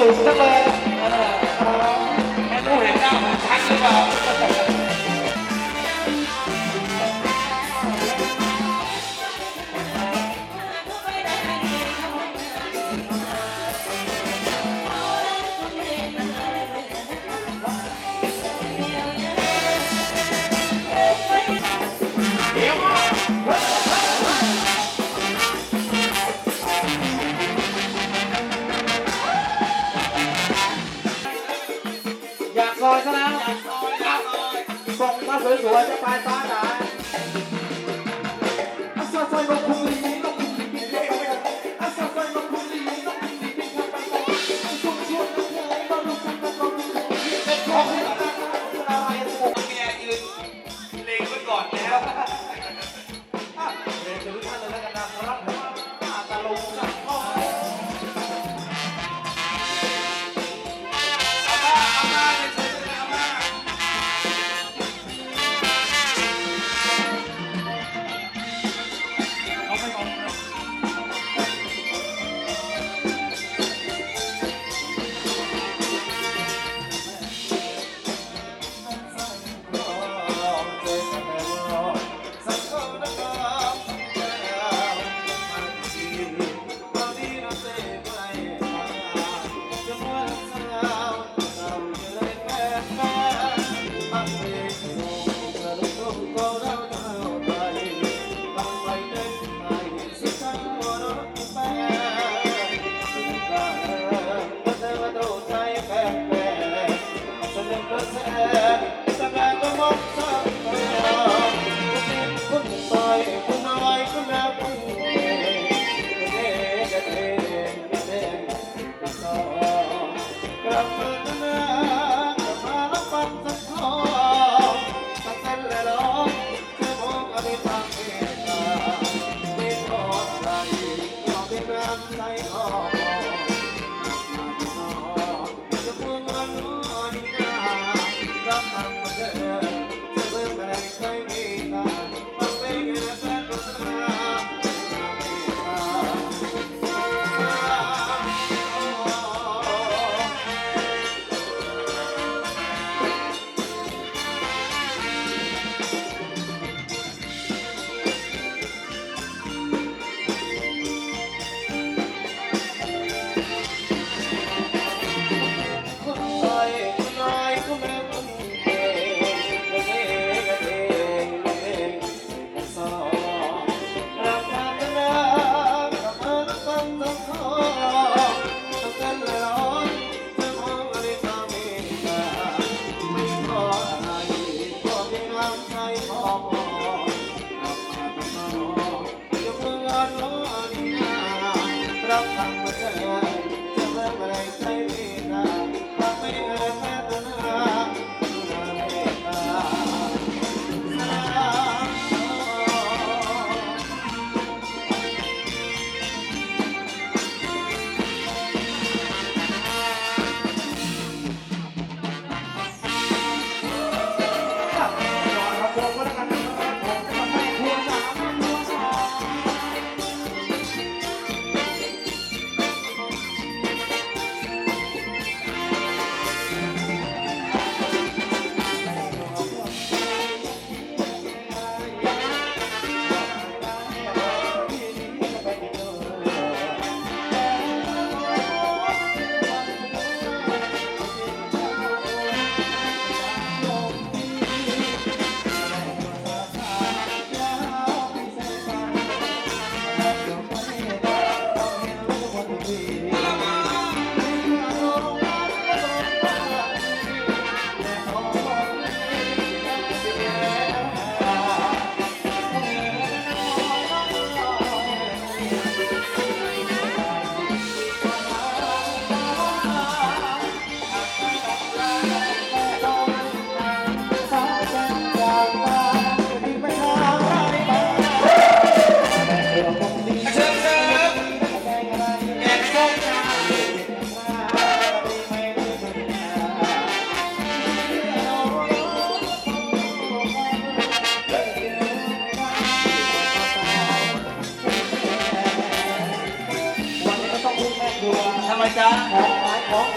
Sa 来 Tới 见，发财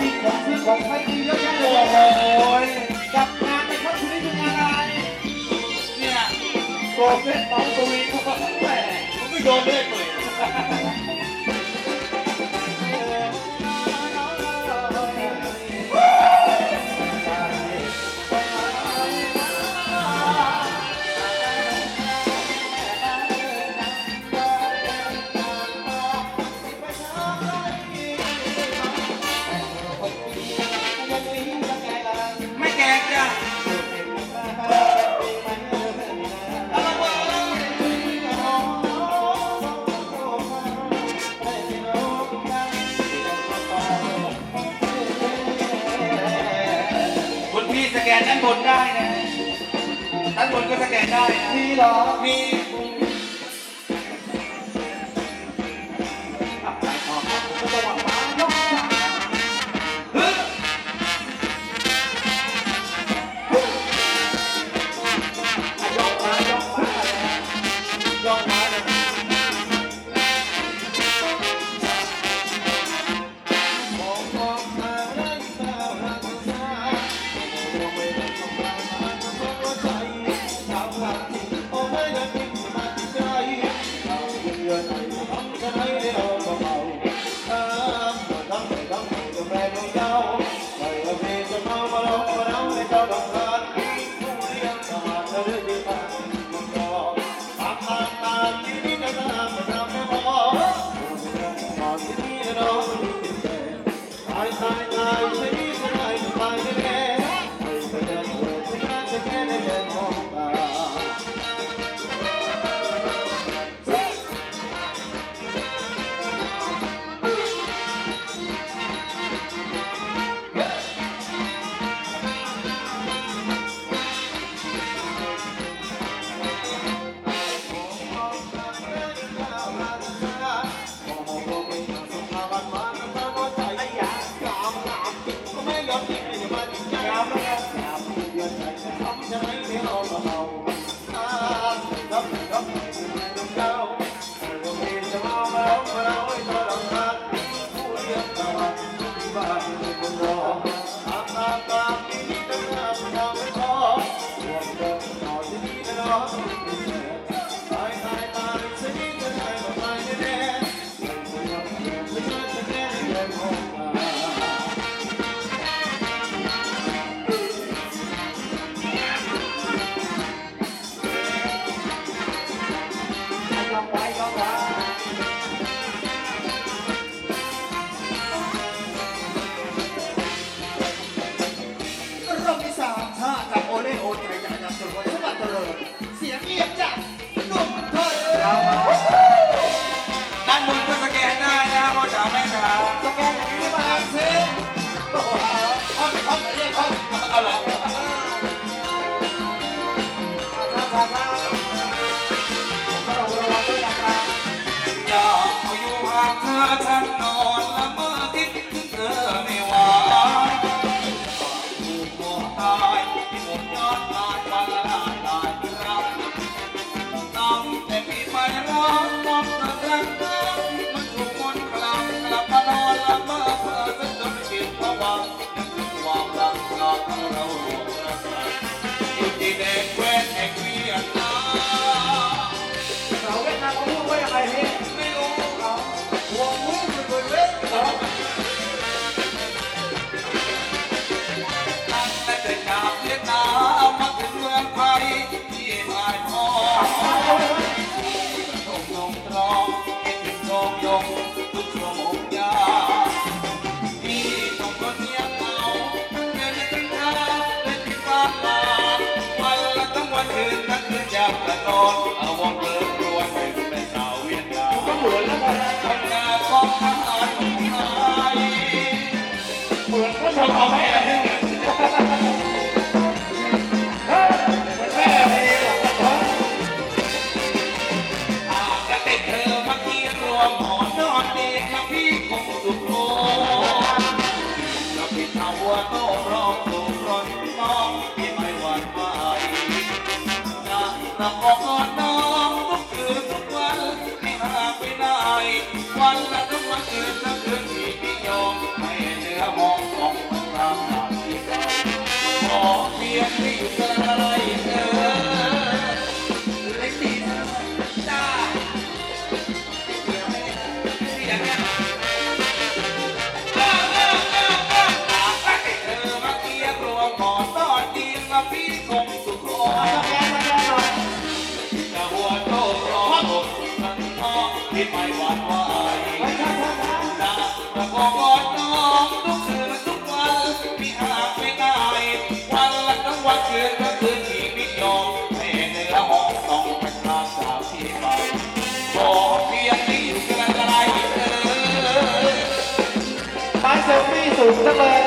ของดีของที่ของไม่ดีเยอะแยะเลยโอ้ยกับงานในครั้งนี้คืองานอะไรเนี่ยโกเฟสตองตัวเองเขาก็แหมผมไม่โดนเล่นเลยางเธอฉันนอนละเมอคิดถึงเธอไม่ไหวถูกบ่ตายที่หมดยอดตายวันละลายลายรับตั้งแต่ปีใหม่แล้วมองเธอครั้งกันมันถูกมนต์กลับกลับมานอนละเมอเพื่อสักจนจิตภาวะนึกถึงความรักเราเรารวมรักที่แดนแคว้นแห่งเวียดนามเรา อนเอาวงเลิกรวนไปเป็นสาวเวียดนามก็เหมือนแล้วกันทำงานของทหารของไทยเหมือนก็ทำเอาแม่เลยเฮ้ยเหมือนแม่เลยอหาก็ติดเธอมาที่รวมหอนอนดีครับพี่คงสุขโลกับพี่ชาววัวโตรองสูร้อนน้อง นะเราบอกอนน้องทุกคืนทุกวันไม่ห่างไปไหนวันละทั้งวันคืน สูงจังเลย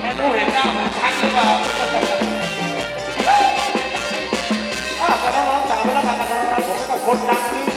แม่ผู้เห็นหน้าผมชัดหรือเปล่าถ้าคณะน้องสาวคณะกรรมการผมก็คนดังนี้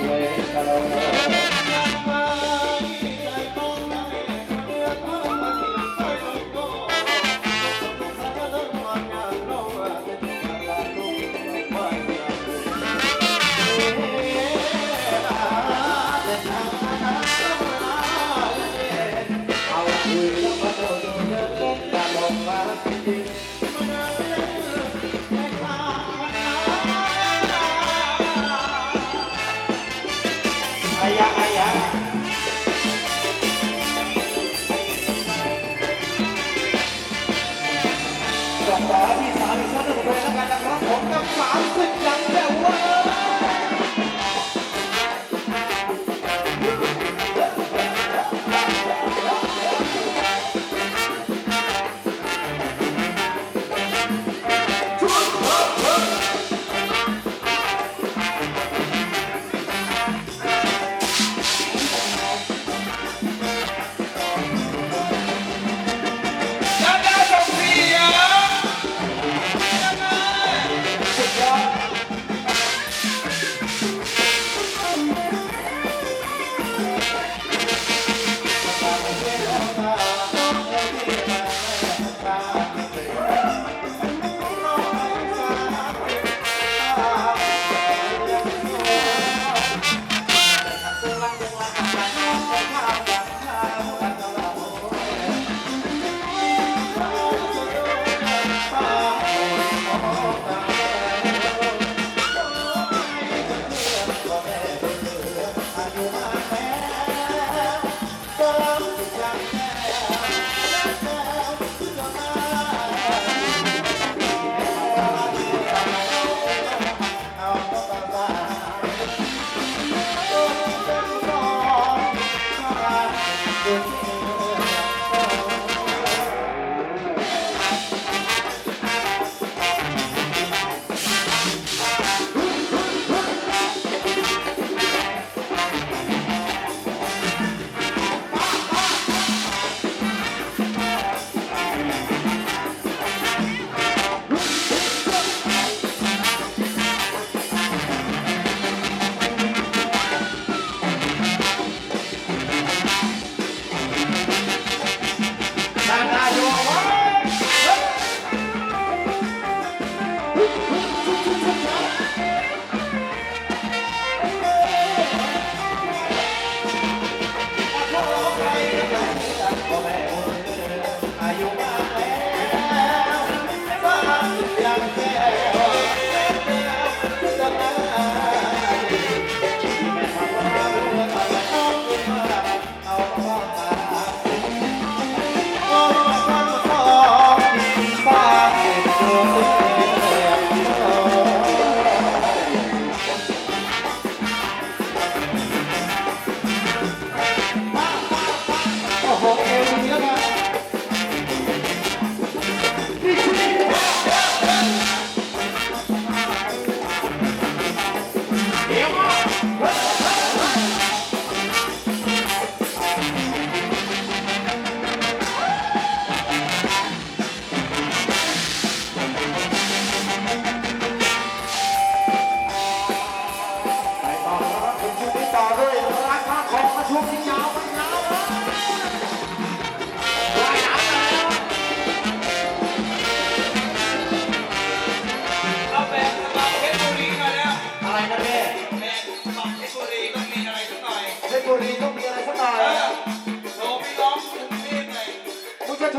Krishna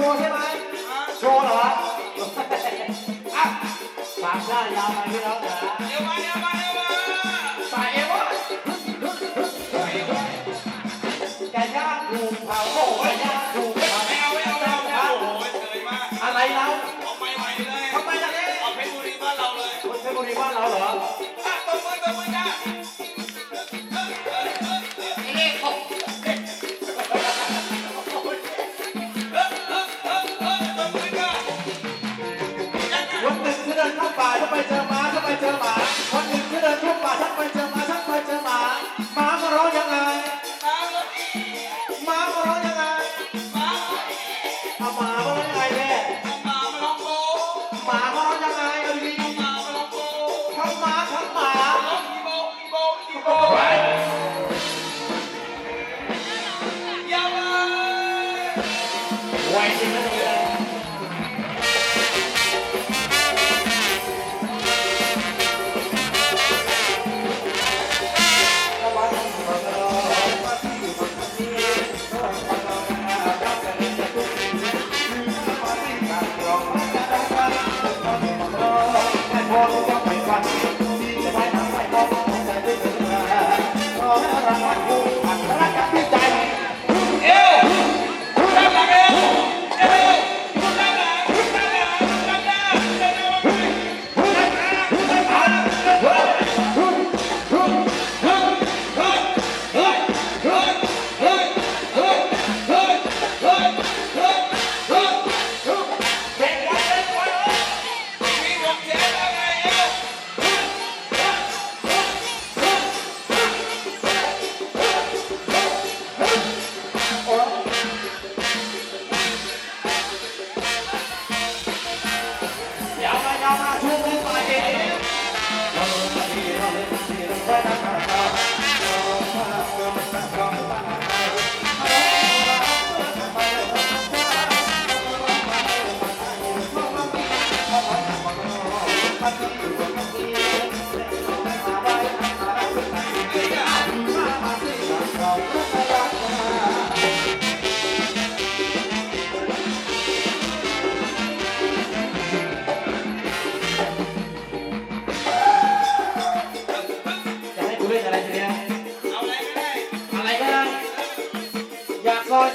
ว์ใช่ไหมโชว์เหรออะฝากได้ายาวไปพี่น้องนเดี๋ยวมาเดี๋ยวมาเดี๋ยวมาสายเอวะไก่ย่างถูกเผาโอ้โกย่างถูเผาไม่เอาไม่เอาไม่เอาม่เอาโอ้ยเฉยมากอะไรแล้วออกไปไหวเลยออกไปจากนี้ยออกเพชรบุรีบ้านเราเลยคนเพชรบุรีบ้านเราเหรอตบมือตบมือจ้า my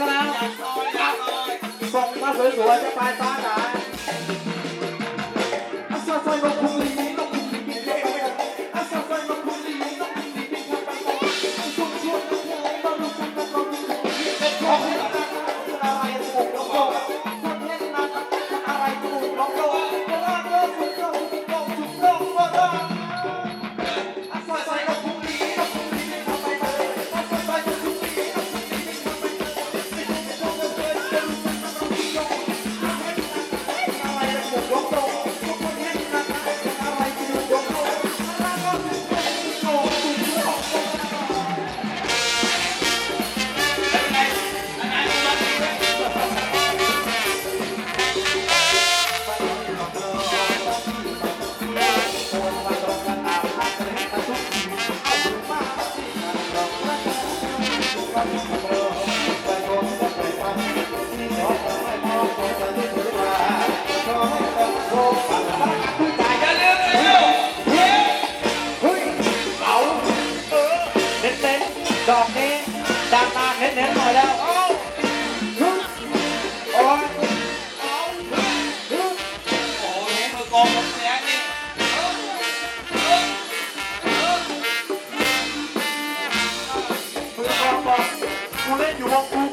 ซะแล้วส่งมาสวยๆจะไปซ้าไหนสอยๆก็คุย you let you walk